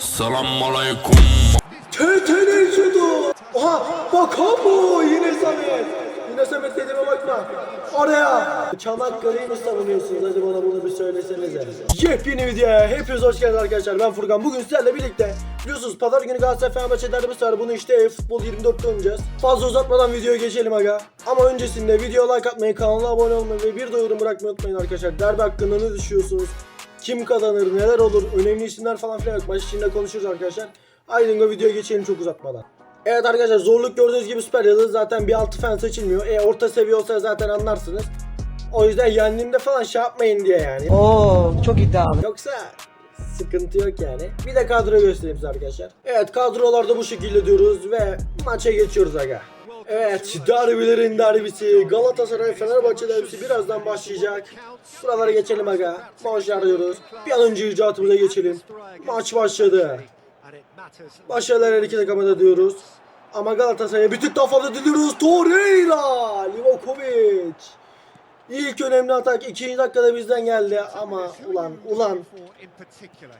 Selam aleyküm. TT'nin şutu. Aha bakan bu yine Samet. Yine Samet dediğime bakma. Oraya. Çanakkale'yi mi savunuyorsunuz? Hadi bana bunu bir söylesenize. Yepyeni videoya hepiniz hoş geldiniz arkadaşlar. Ben Furkan. Bugün sizlerle birlikte biliyorsunuz pazar günü Galatasaray Fenerbahçe derbisi var. Bunu işte futbol 24'te oynayacağız. Fazla uzatmadan videoya geçelim aga. Ama öncesinde video like atmayı, kanala abone olmayı ve bir de yorum bırakmayı unutmayın arkadaşlar. Derbi hakkında ne düşünüyorsunuz? Kim kazanır, neler olur, önemli isimler falan filan yok. Maç içinde konuşuruz arkadaşlar. Go videoya geçelim çok uzatmadan. Evet arkadaşlar zorluk gördüğünüz gibi süper yıldız zaten bir altı falan seçilmiyor. E orta seviye olsa zaten anlarsınız. O yüzden yendiğimde falan şey yapmayın diye yani. Oo çok iddialı. Yoksa sıkıntı yok yani. Bir de kadro göstereyim size arkadaşlar. Evet kadrolarda bu şekilde diyoruz ve maça geçiyoruz aga. Evet derbilerin derbisi Galatasaray Fenerbahçe derbisi birazdan başlayacak. Buralara geçelim aga. Maçlar diyoruz. Bir an önce icatımıza geçelim. Maç başladı. Başarılar her iki takıma da diyoruz. Ama Galatasaray'a bir tık daha fazla diliyoruz. Torreira, Livakovic. İlk önemli atak ikinci dakikada bizden geldi ama ulan ulan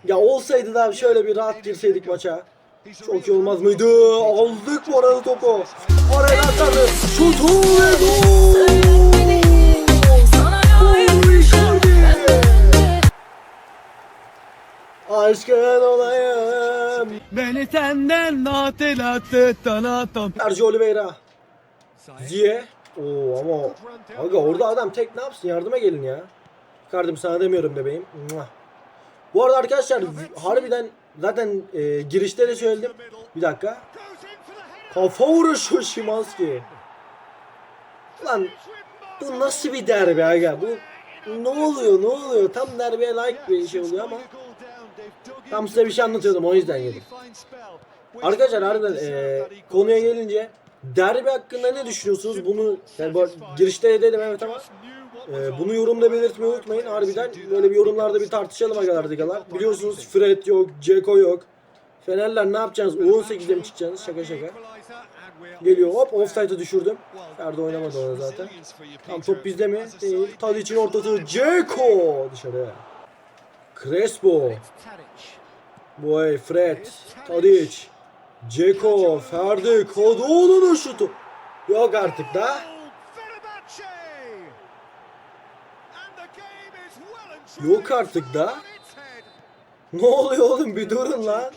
ya olsaydı da şöyle bir rahat girseydik maça. Çok iyi olmaz mıydı? Aldık bu arada topu. Oraya atladı. Şutu ve gol. Aşkın olayım. Beni senden natelatı tanatam. Sergio Oliveira. Ziye. Oo ama aga orada adam tek ne yapsın yardıma gelin ya. Kardım sana demiyorum bebeğim. Mua. Bu arada arkadaşlar harbiden zaten e, girişte de söyledim. Bir dakika. Kafa vuruşu Şimanski. Lan bu nasıl bir derbi aga? Bu ne oluyor ne oluyor? Tam derbiye layık bir şey oluyor ama tam size bir şey anlatıyordum o yüzden yedim. Arkadaşlar harbiden e, konuya gelince derbi hakkında ne düşünüyorsunuz? Bunu yani bu, girişte de dedim evet ama e, bunu yorumda belirtmeyi unutmayın. Harbiden böyle bir yorumlarda bir tartışalım agalar digalar. Biliyorsunuz Fred yok, Ceko yok. Fenerler ne yapacaksınız? U18'de mi çıkacaksınız? Şaka şaka. Geliyor hop offside'ı düşürdüm. Ferdi oynamadı ona zaten. Tam top bizde mi? Değil. Tadic'in ortası Ceko dışarı. Crespo. Boy Fred. Tadic. Ceko. Ferdi. Kadıoğlu'nun şutu. Yok artık da. Yok artık da. Ne oluyor oğlum bir durun lan.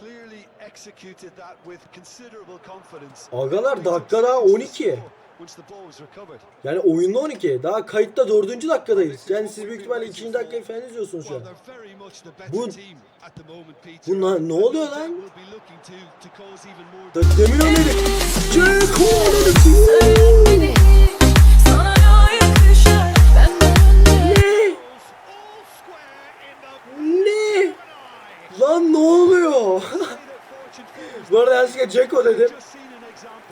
Agalar dakika daha 12. Yani oyunda 12. Daha kayıtta 4. dakikadayız. Yani siz büyük ihtimalle 2. dakikayı falan izliyorsunuz şu an. Bu- bu ne oluyor lan? Demin öyle. Ceko. Yanlışlıkla Ceko dedim.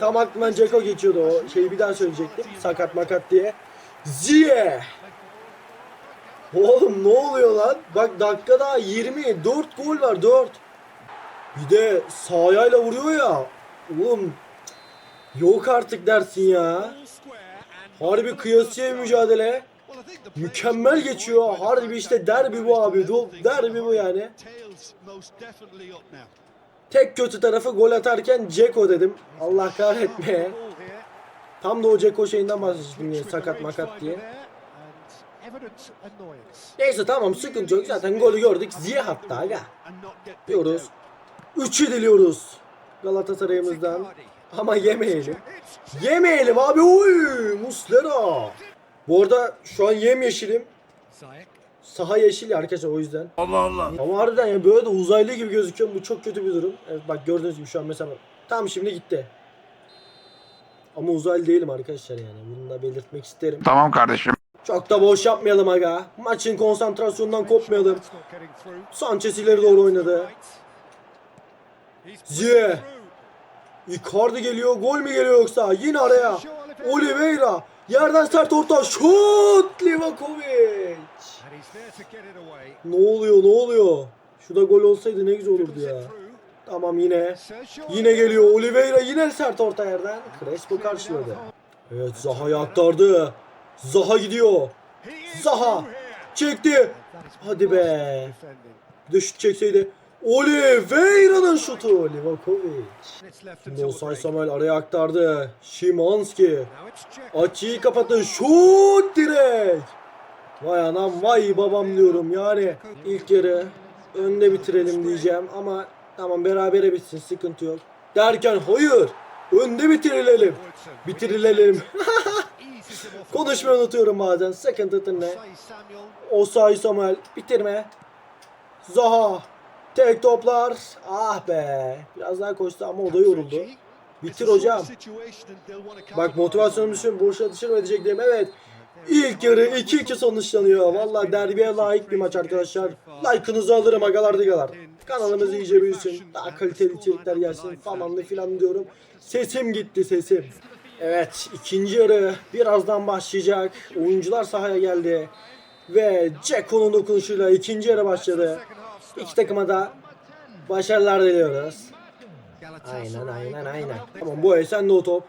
Tam aklımdan Ceko geçiyordu o şeyi bir daha söyleyecektim. Sakat makat diye. Ziye. Oğlum ne oluyor lan? Bak dakika daha 20. 4 gol var 4. Bir de sahayla vuruyor ya. Oğlum yok artık dersin ya. Harbi kıyasıya mücadele. Mükemmel geçiyor. Harbi işte derbi bu abi. Derbi bu yani. Tek kötü tarafı gol atarken Ceko dedim. Allah kahretme. Tam da o Ceko şeyinden bahsettim yine sakat makat diye. Neyse tamam sıkıntı yok. Zaten golü gördük. Ziye hatta aga. Diyoruz. Üçü diliyoruz. Galatasaray'ımızdan. Ama yemeyelim. Yemeyelim abi. Oy! Muslera. Bu arada şu an yemyeşilim. Saha yeşil ya arkadaşlar o yüzden. Allah Allah. Ama harbiden ya böyle de uzaylı gibi gözüküyor. Bu çok kötü bir durum. Evet bak gördüğünüz gibi şu an mesela. Tam şimdi gitti. Ama uzaylı değilim arkadaşlar yani. Bunu da belirtmek isterim. Tamam kardeşim. Çok da boş yapmayalım aga. Maçın konsantrasyonundan kopmayalım. Sanchez ileri doğru oynadı. Ziye. Icardi geliyor. Gol mü geliyor yoksa? Yine araya. Oliveira. Yerden sert orta. Şut! Livakovic. Ne oluyor ne oluyor? Şu da gol olsaydı ne güzel olurdu ya. Tamam yine. Yine geliyor Oliveira yine sert orta yerden. Crespo karşıladı. Evet Zaha'ya aktardı. Zaha gidiyor. Zaha çekti. Hadi be. Bir de şut çekseydi. Oliveira'nın şutu. Livakovic. Şimdi Osay Samuel araya aktardı. Şimanski. Açıyı kapattı. Şut direkt. Vay anam vay babam diyorum yani. ilk yarı önde bitirelim diyeceğim ama tamam berabere bitsin sıkıntı yok. Derken hayır önde bitirelim. Bitirilelim. Konuşmayı unutuyorum bazen. Sıkıntı ne? Osay Samuel bitirme. Zaha. Tek toplar. Ah be. Biraz daha koştu ama o da yoruldu. Bitir hocam. Bak motivasyonumu düşün. Boşa dışarı edecek diyeyim. Evet. İlk yarı 2-2 sonuçlanıyor. Valla derbiye layık bir maç arkadaşlar. Like'ınızı alırım agalar digalar. Kanalımız iyice büyüsün. Daha kaliteli içerikler gelsin falanlı filan diyorum. Sesim gitti sesim. Evet ikinci yarı birazdan başlayacak. Oyuncular sahaya geldi. Ve Ceko'nun dokunuşuyla ikinci yarı başladı. İki takıma da başarılar diliyoruz. Aynen aynen aynen. Tamam bu el sen de o top.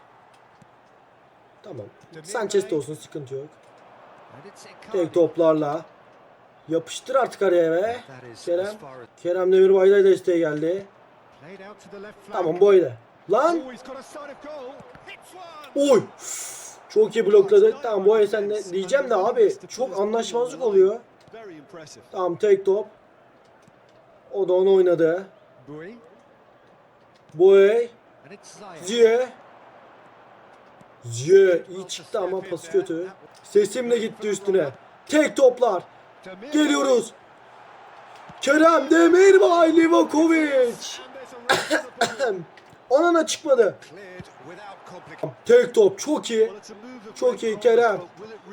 Tamam. Sanchez de olsun sıkıntı yok. Tek toplarla. Yapıştır artık araya be. Kerem. Kerem Demirbay'da desteğe geldi. Tamam bu öyle. Lan. Oy. Çok iyi blokladı. Tamam bu el sen de diyeceğim de abi çok anlaşmazlık oluyor. Tamam tek top. O da onu oynadı. Boy. Ziye. Ziye iyi çıktı ama pası kötü. Sesimle gitti üstüne. Tek toplar. Geliyoruz. Kerem Demirbay Livakovic. Onana çıkmadı. Tek top çok iyi. Çok iyi Kerem.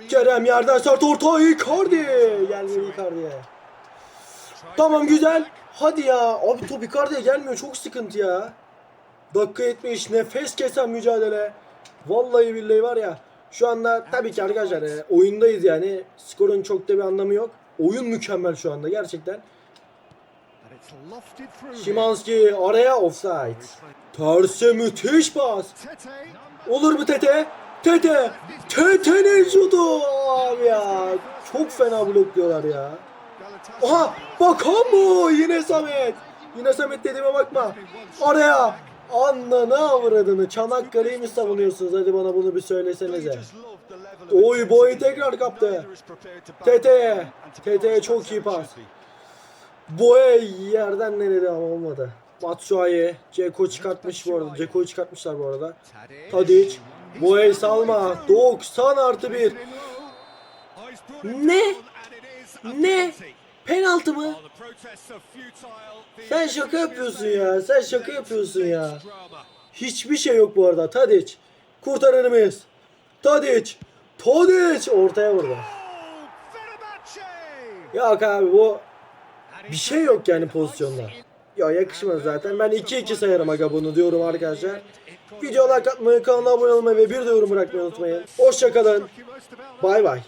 Kerem yerden sert orta Icardi. Gelmiyor Icardi'ye. Tamam güzel. Hadi ya. Abi top Icardi'ye gelmiyor. Çok sıkıntı ya. Dakika 70 nefes kesen mücadele. Vallahi billahi var ya. Şu anda tabii ki arkadaşlar e, oyundayız yani. Skorun çok da bir anlamı yok. Oyun mükemmel şu anda gerçekten. Şimanski araya offside. Terse müthiş pas. Olur mu Tete? Tete! Tete'nin şutu! Abi ya. Çok fena blokluyorlar ya. Aha! Bakan mı? Yine Samet. Yine Samet dediğime bakma. Araya. Anla ne avradını. Çanakkale'yi mi savunuyorsunuz? Hadi bana bunu bir söylesenize. Oy boy tekrar kaptı. Tete'ye. Tete'ye çok iyi pas. Boya yerden nerede ama olmadı. Batshuayi. Ceko çıkartmış bu arada. Ceko'yu çıkartmışlar bu arada. Tadic. Boya'yı salma. 90 artı 1. Ne? Ne? Penaltı mı? Sen şaka yapıyorsun ya. Sen şaka yapıyorsun ya. Hiçbir şey yok bu arada. Tadic. Kurtarır mıyız? Tadic. Tadic. Ortaya vurdu. Yok abi bu bir şey yok yani pozisyonda. Ya yakışmaz zaten. Ben 2-2 sayarım aga bunu diyorum arkadaşlar. Video like atmayı, kanala abone olmayı ve bir de yorum bırakmayı unutmayın. Hoşçakalın. Bay bay.